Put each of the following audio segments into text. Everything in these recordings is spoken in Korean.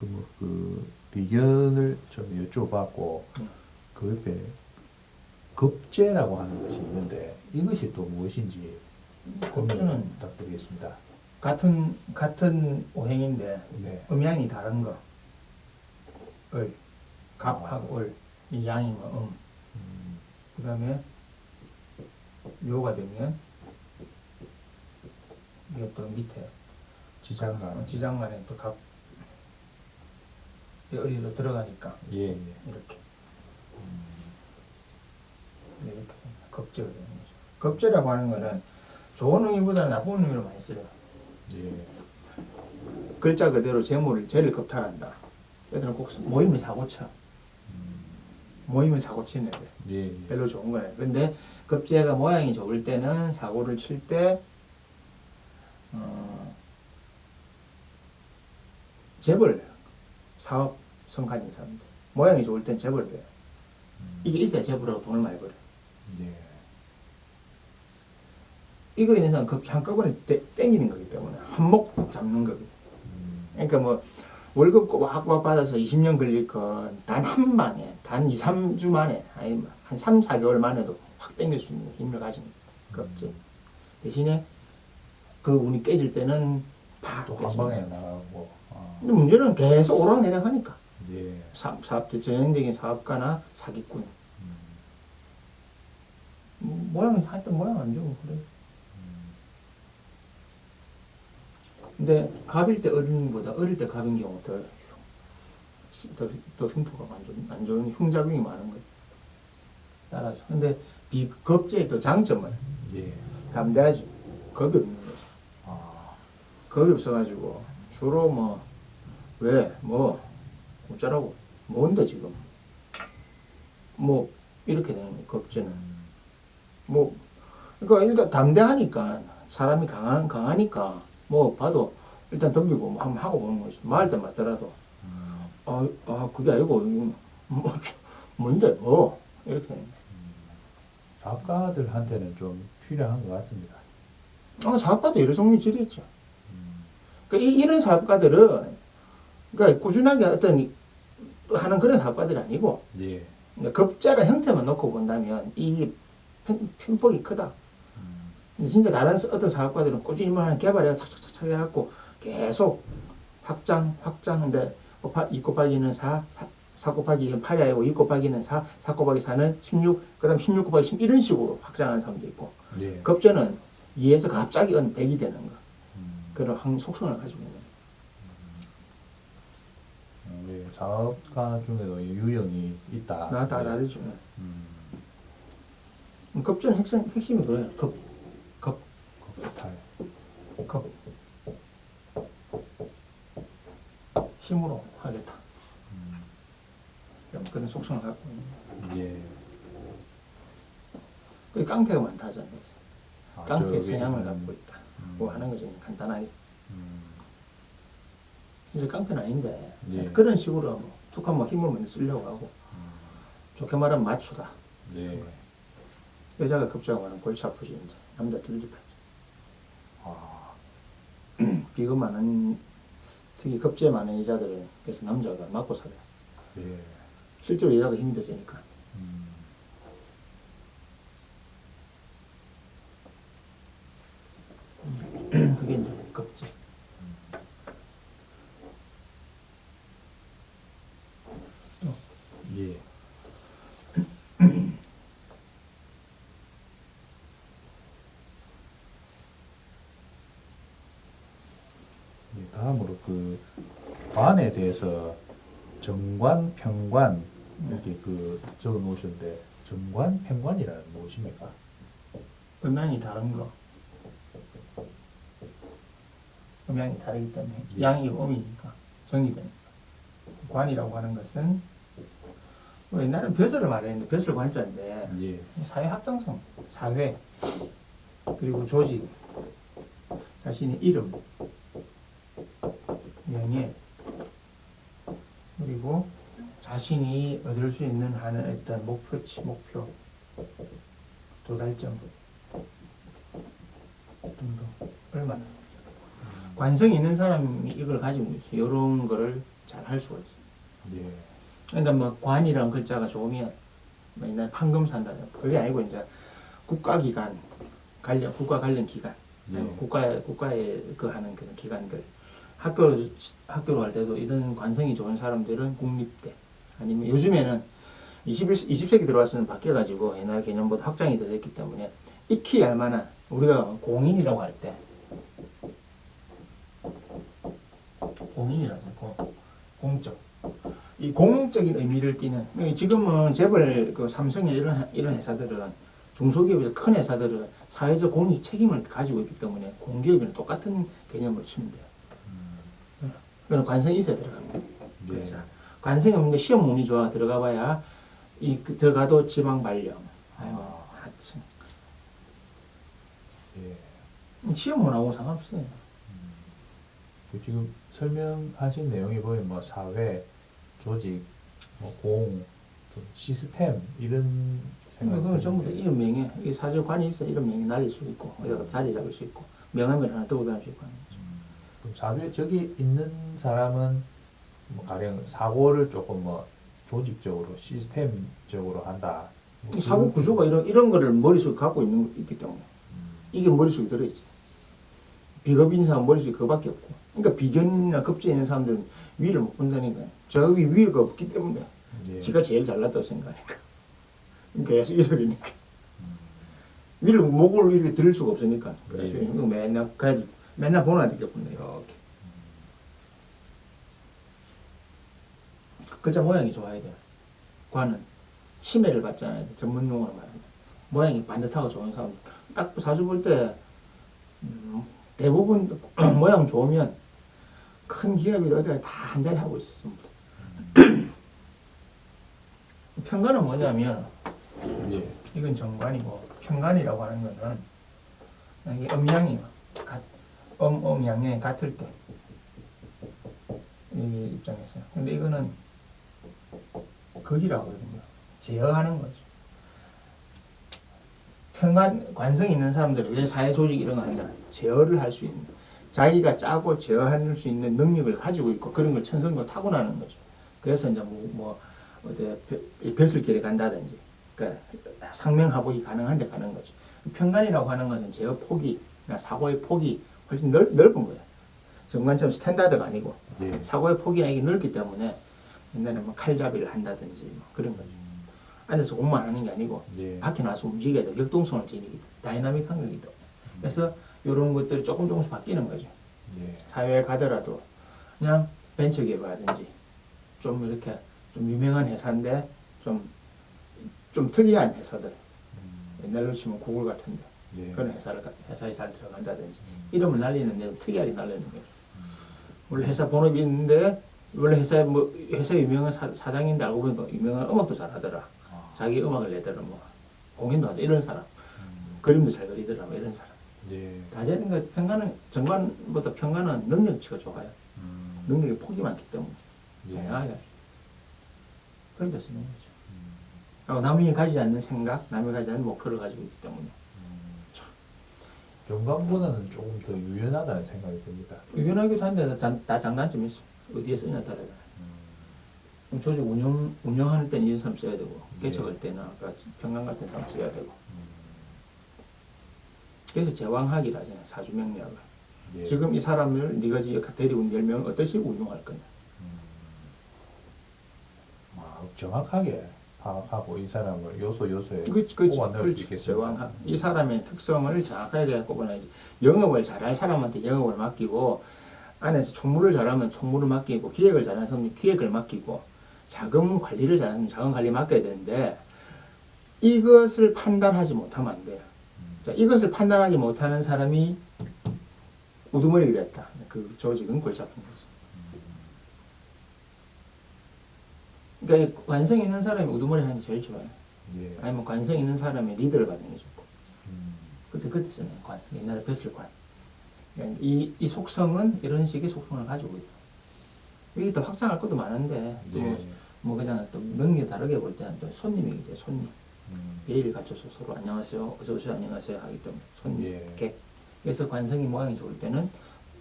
그, 그 비견을 좀 여쭤봤고 네. 그 옆에 급제라고 하는 것이 있는데 이것이 또 무엇인지 고민 급제는 부탁드리겠습니다. 같은 같은 오행인데 네. 음양이 다른 거. 을 갑하고 을. 이 양이면 음. 음, 그다음에 묘가 되면 이게 또 밑에 지장간. 지장간에 또 갑. 이 을이로 들어가니까 예, 예. 이렇게 음, 이렇게 겁제가 되는 거죠. 겁제라고 하는 거는 좋은 의미보다는 나쁜 의미로 많이 쓰여요. 예. 글자 그대로 재물을 죄를 겁탈한다. 얘들은 꼭 모임을 사고쳐. 음, 모임을 사고치는 애들. 예, 예. 별로 좋은 거예요. 근데 급제가 모양이 좋을 때는 사고를 칠 때, 어, 재벌, 사업, 성가진 사람들. 모양이 좋을 땐 재벌을 해요. 음, 이게 있어야 재벌하고 돈을 많이 벌어요. 예. 이거 있는 사람 급 한꺼번에 떼, 땡기는 거기 때문에 한몫 잡는 거거든. 음, 그러니까 뭐 월급 꼬박꼬박 받아서 20년 걸릴 건 단 한 방에 단 2, 3주 만에 아니 뭐한 3, 4개월 만에도 확 땡길 수 있는 힘을 가진 겁지. 대신에 그 운이 깨질 때는 팍 한 방에. 나가고. 아, 근데 문제는 계속 오락내락 하니까 예. 사업, 사업자 전형적인 사업가나 사기꾼 음, 음, 모양은 하여튼 모양 안 좋고 그래. 음, 근데 갑일 때 어린이보다 어릴 때 갑인 경우 더, 더, 더 승토가 안 좋은, 안 좋은 흉작용이 많은 거예요. 따라서. 근데 비겁제의 또 장점은 예. 담대하지. 겁이 없는 겁이 없어가지고 주로 뭐, 왜, 뭐, 어쩌라고, 뭔데 지금. 뭐, 이렇게 되는 겁제는. 음, 뭐, 그러니까 일단 담대하니까, 사람이 강한, 강하니까, 뭐, 봐도 일단 덤비고 뭐 한번 하고 보는 거지. 말때 맞더라도. 음, 아, 아, 그게 아니고, 뭐, 저, 뭔데, 뭐, 이렇게. 작가들한테는 좀 필요한 것 같습니다. 아, 여러 종류 지리죠. 음, 그러니까 이, 이런 사업가들은, 그러니까 꾸준하게 어떤, 이- 하는 그런 사업가들이 아니고, 예. 그러니까 급자라 형태만 놓고 본다면, 이 편, 편폭이 크다. 음, 근데 진짜 다른 사- 어떤 사업가들은 꾸준히 뭐 하나 개발해 착착착착 해갖고 계속 확장 확장인데 2 곱하기는 4, 4 곱하기 8이 아니고 2 곱하기는 4, 4 곱하기 4는 16, 그 다음 16 곱하기 10 이런 식으로 확장하는 사람도 있고 예. 급제는 2에서 갑자기 은 100이 되는 거 음, 그런 항 속성을 가지고 있는 음, 예. 사업가 중에도 유형이 있다. 나다 예. 다르죠 음, 급제는 핵심, 핵심이 그거예요 급, 급, 급탈. 급 힘으로 하겠다 음, 그런 속성을 갖고 있는 예. 그 깡패가 많다잖아요 아, 깡패 저기, 성향을 음, 갖고 있다. 음, 뭐 하는 거죠, 간단하게. 음, 이제 깡패는 아닌데 예. 그런 식으로 뭐 툭하면 뭐 힘을 먼저 쓰려고 하고 음, 좋게 말하면 마초다. 예. 여자가 하는 골치 아프지 이제 남자 들리다. 아, 비급 많은 특히 급제 많은 여자들은 그래서 남자가 맞고 살아요. 예. 실제로 여자가 힘이 더 세니까. 음, 그게 이제 급제. 예. 예, 다음으로 그 관에 대해서 정관, 평관 이렇게 그 적어 놓으셨는데 정관, 평관이라는 무엇입니까? 음양이 다른 거. 음양이 다르기 때문에 예. 양이 음이니까 정이 되니까. 관이라고 하는 것은 뭐 옛날에는 벼슬을 말했는데 벼슬 관자인데 예. 사회 확장성, 사회, 그리고 조직, 자신의 이름, 명예, 그리고 자신이 얻을 수 있는 하는 어떤 목표치, 목표, 도달점 등등 얼마나 관성이 있는 사람이 이걸 가지고 있어요. 이런 거를 잘 할 수가 있어요. 예. 그러니까 뭐 관이란 글자가 좋으면 뭐 옛날 판금 산다 그게 아니고 이제 국가기관 관련 국가 관련 기관 예. 아니면 국가에 국가에 그 하는 그런 기관들 학교 학교로 갈 때도 이런 관성이 좋은 사람들은 국립대 아니면 요즘에는 21 20세기 들어와서는 바뀌어 가지고 옛날 개념보다 확장이 더 됐기 때문에 익히 알만한 우리가 공인이라고 할때 공인이라고 공 공적 이 공적인 의미를 띠는 지금은 재벌 그 삼성이나 이런 이런 회사들은 중소기업에서 큰 회사들은 사회적 공익 책임을 가지고 있기 때문에 공기업이랑 똑같은 개념으로 치면 돼요. 그런 관성이 있어야 들어갑니다. 예. 그래서 관성이 없는데 시험 운이 좋아 들어가봐야 이 그 들어가도 지방 발령, 아이고 하층 예. 시험 운하고 상관없어요. 그 지금 설명하신 내용이 보면 뭐 사회, 조직, 뭐 공, 또 시스템 이런 생각. 그건 전부 다 이름 명예, 이 사실 관이 있어 이름 명예 날릴 수 있고 여기가 자리 잡을 수 있고 명함을 하나 들고 다닐 수 있고 하는 거죠. 그럼 사주에 저기 있는 사람은 뭐 가령 사고를 조금 뭐 조직적으로 시스템적으로 한다. 뭐 이 사고 구조가 이런 이런 거를 머릿속에 갖고 있는 거 있기 때문에 이게 머릿속에 들어있지. 비겁 인사 머릿속에 그거밖에 없고. 그러니까 비견이나 급제에 있는 사람들은 위를 못 본다니까. 저기 위가 없기 때문에 예. 지가 제일 잘났다고 생각하니까. 계속 이러니까. 위를 목을 이렇게 들을 수가 없으니까. 그래서 예. 이거 맨날 가야지. 맨날 보나 되겠군요. 이렇게. 글자 모양이 좋아야 돼요. 관은 치매를 받잖아요. 전문 용어로 말하면 모양이 반듯하고 좋은 사람. 딱 사주 볼 때 음, 대부분 모양 좋으면 큰 기업이 어디가 다 한 자리 하고 있어 전부 다. 평간은 뭐냐면 예. 이건 정관이고 평간이라고 하는 것은 이게 음양이 같, 음, 음 양이 같을 때 이 입장에서 근데 이거는 극이라고 하거든요 제어하는 거죠 평간 관성 있는 사람들은 왜 사회 조직 이런 거 하냐 제어를 할 수 있는 자기가 짜고 제어할 수 있는 능력을 가지고 있고 그런 걸 천성으로 타고나는 거죠 그래서 이제 뭐, 뭐 어디 벼- 벼슬길에 간다든지 그러니까 상명하복이 가능한 데 가는 거죠. 평간이라고 하는 것은 제어 폭이나 사고의 폭이 훨씬 넓, 넓은 거예요. 정관처럼 스탠다드가 아니고 예. 사고의 폭이나 이게 넓기 때문에 옛날에 뭐 칼잡이를 한다든지 뭐 그런 거죠. 안에서 공만 하는 게 아니고 예. 밖에 나와서 움직여야 돼. 역동성을 지니기 다이나믹한 거기 때문에. 그래서 이런 것들이 조금 조금씩 바뀌는 거죠. 예. 사회에 가더라도 그냥 벤처 기업이라든지 좀 이렇게 좀 유명한 회사인데 좀, 좀 특이한 회사들 음, 옛날로 치면 구글 같은데 예. 그런 회사를 가- 회사에 잘 들어간다든지 음, 이름을 날리는데 특이하게 날리는 거죠. 원래 회사 본업이 있는데 원래 회사에 뭐 회사 유명한 사, 사장인데 알고 보니까 유명한 음악도 잘하더라. 아, 자기 음악을 내더라 뭐 공연도 하더라 이런 사람 음, 그림도 잘 그리더라 뭐 이런 사람. 예. 다재는 그 평가는 정관보다 평가는 능력치가 좋아요. 음, 능력의 폭이 많기 때문에 예. 다양하게. 그런 데 쓰는 거죠. 음, 하고 남이 가지지 않는 생각, 남이 가지지 않는 목표를 가지고 있기 때문에 음. 정관보다는 조금 더 유연하다는 생각이 듭니다. 유연하기도 한데 다, 다 장단점이 있어. 어디에 쓰냐 따라요. 음, 조직 운영 운영하는 때는 이런 사람 써야 되고 네. 개척할 때는 아까 평강 같은 사람 써야 되고 음, 그래서 제왕학이라 하잖아요 사주명리학을 예. 지금 이 사람을 네가 지금 데리고 열명 어떻게 운용할 거냐 음. 아, 정확하게 파악하고 이 사람을 요소 요소에 그렇지 그렇지 뽑아 넣을 수 그렇지 있겠습니다. 제왕학 이 사람의 특성을 정확하게 꼽아내야지 영업을 잘할 사람한테 영업을 맡기고 안에서 총무를 잘하면 총무를 맡기고 기획을 잘하는 사람은 기획을 맡기고 자금 관리를 잘하면 자금 관리 맡겨야 되는데 이것을 판단하지 못하면 안 돼요. 음, 자, 이것을 판단하지 못하는 사람이 우두머리가 됐다. 그 조직은 골치 아픈 거죠. 그러니까 이 관성 있는 사람이 우두머리 하는 게 제일 좋아요. 예. 아니면 관성 있는 사람이 리더를 받는 게 좋고. 음, 그때 그때 쓰는 관. 옛날에 뱃슬관. 그러니까 이, 이 속성은 이런 식의 속성을 가지고 있다. 여기 더 확장할 것도 많은데 또 예. 뭐 그냥 또 명리 다르게 볼 때는 또 손님이기 때문에 손님. 음, 예의를 갖춰서 서로 안녕하세요, 어서 오세요, 안녕하세요 하기 때문에 손님, 예. 객. 그래서 관성이 모양이 좋을 때는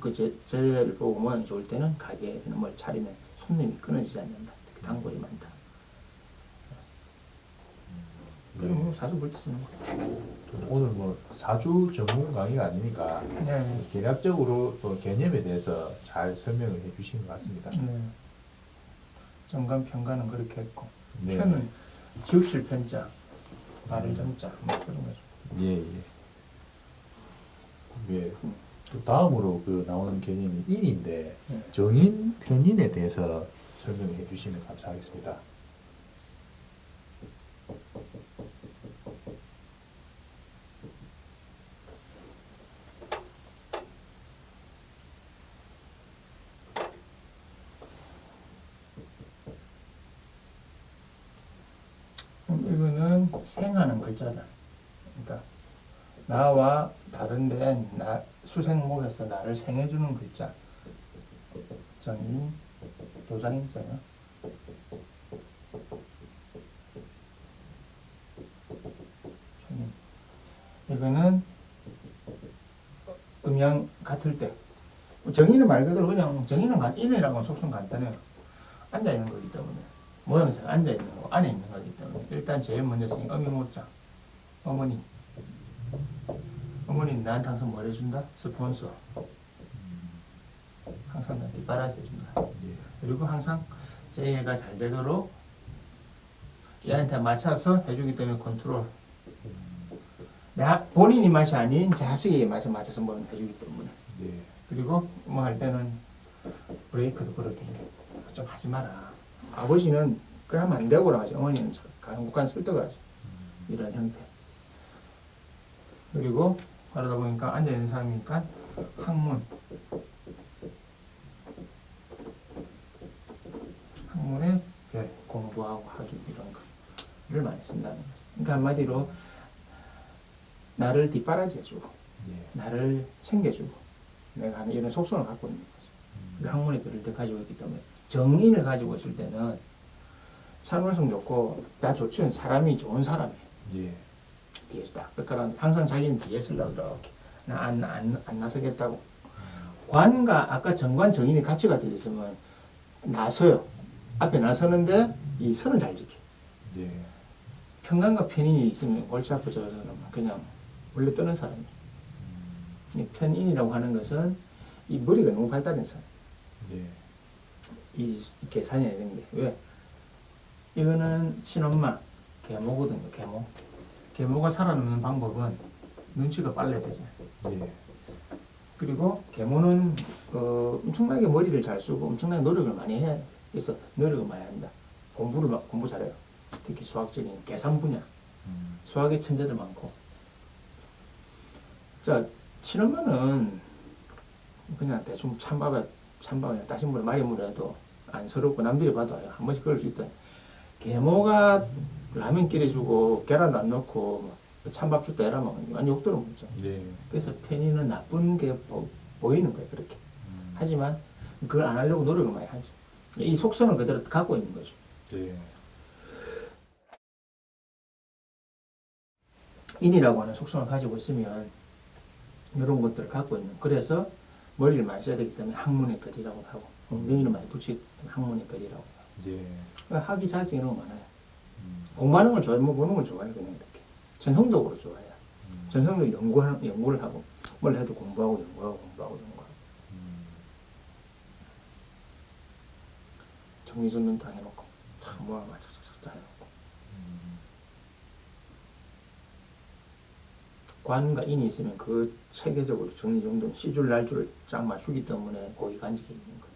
그 제, 제를 보고 모양이 좋을 때는 가게에 뭘 차리면 손님이 끊어지지 않는다. 특히 단골이 많다. 그럼 뭐 사주 볼 때 쓰는 거. 오늘 뭐 사주 전문 강의가 아니니까 네. 개략적으로 또 개념에 대해서 잘 설명을 해주신 것 같습니다. 네. 정관 평가는 그렇게 했고 네. 편은 지우칠 편자, 말을 정자 뭐 그런 거죠. 예, 예. 예. 또 다음으로 그 나오는 개념이 인인데 네. 정인, 편인에 대해서 설명을 해주시면 감사하겠습니다. 이거는 생하는 글자다. 그러니까 나와 다른데 나 수생목에서 나를 생해주는 글자. 정인 도장인자요. 이거는 음양 같을 때 정인은 말 그대로 그냥 간 인이라고 속성 간단해요. 앉아 있는 거기 때문에 모양새가 앉아 있는 거 안에 있는 거기 때문에 일단 제일 먼저 쓰인 어미모자 어머니 어머니는 나한테 항상 뭘 해준다? 스폰서 항상 나한테 뒷바라지 해준다 예. 그리고 항상 제가 잘 되도록 얘한테 맞춰서 해주기 때문에 컨트롤 나 본인이 맛이 아닌 자식의 맛에 맞춰서 뭘 해주기 때문에 예. 그리고 뭐 할 때는 브레이크도 걸어주고 좀 하지 마라. 아버지는 그러면 안 되고라 하지. 어머니는 강국한 설득을 하지. 이런 형태. 그리고 그러다 보니까 앉아 있는 사람이니까 학문. 학문에 별 공부하고 하기 이런 거를 많이 쓴다는 거죠. 그러니까 한마디로 나를 뒷바라지 해주고 예. 나를 챙겨주고 내가 하는 이런 속성을 갖고 있는 거죠. 그 학문의 별을 때 가지고 있기 때문에 정인을 가지고 있을 때는 참을성 좋고 다 좋죠. 사람이 좋은 사람이에요. 예. 뒤에서 딱. 그러니까 항상 자기는 뒤에 서려고 이렇게 나안 안, 안 나서겠다고. 관과 아까 정관 정인이 같이 같이 있으면 나서요. 앞에 나서는데 이 선을 잘 지켜. 예. 평관과 편인이 있으면 골치 아프져서는 그냥 원래 뜨는 사람이에요. 이 편인이라고 하는 것은 이 머리가 너무 발달된 사람. 예. 이 계산이 해야 되는 게 왜? 이거는 친엄마 계모거든요. 계모. 계모가 살아남는 방법은 눈치가 빨라야 되죠. 예. 그리고 계모는 어, 엄청나게 머리를 잘 쓰고 엄청나게 노력을 많이 해야 돼. 그래서 노력을 많이 한다. 공부를 막- 공부 잘해요. 특히 수학적인 계산 분야, 음. 수학의 천재들 많고. 자, 친엄마는 그냥 대충 찬밥에 찬밥에 따신 물 말이 물어도 안쓰럽고 남들이 봐도 한 번씩 그럴 수 있다. 계모가 라면 끓여주고 계란도 안 넣고 뭐 찬밥 줬다 이러면 완전 욕들어 먹죠. 예. 그래서 편의는 나쁜 게 보, 보이는 거예요. 그렇게. 음. 하지만 그걸 안 하려고 노력을 많이 하죠. 이 속성을 그대로 갖고 있는 거죠. 예. 인이라고 하는 속성을 가지고 있으면 이런 것들을 갖고 있는. 그래서 머리를 많이 써야 되기 때문에 학문의 별이라고 하고 엉덩이를 많이 붙이기 때문에 학문의 별이라고 예. 그러니까 학위 자격증 이런 거 많아요. 음. 공부하는 걸 좋아해, 뭐 보는 걸 좋아해 그냥 이렇게 전성적으로 좋아해요. 음. 전성적으로 연구하는 연구를 하고 뭘 해도 공부하고 연구하고 공부하고 연구하고 음. 정리전문 다 해놓고 다 모아 맞춰서 다 해놓고 음. 관과 인이 있으면 그 체계적으로 정리정돈 시줄 날줄을 쫙 맞추기 때문에 고기 간직이 있는 거예요.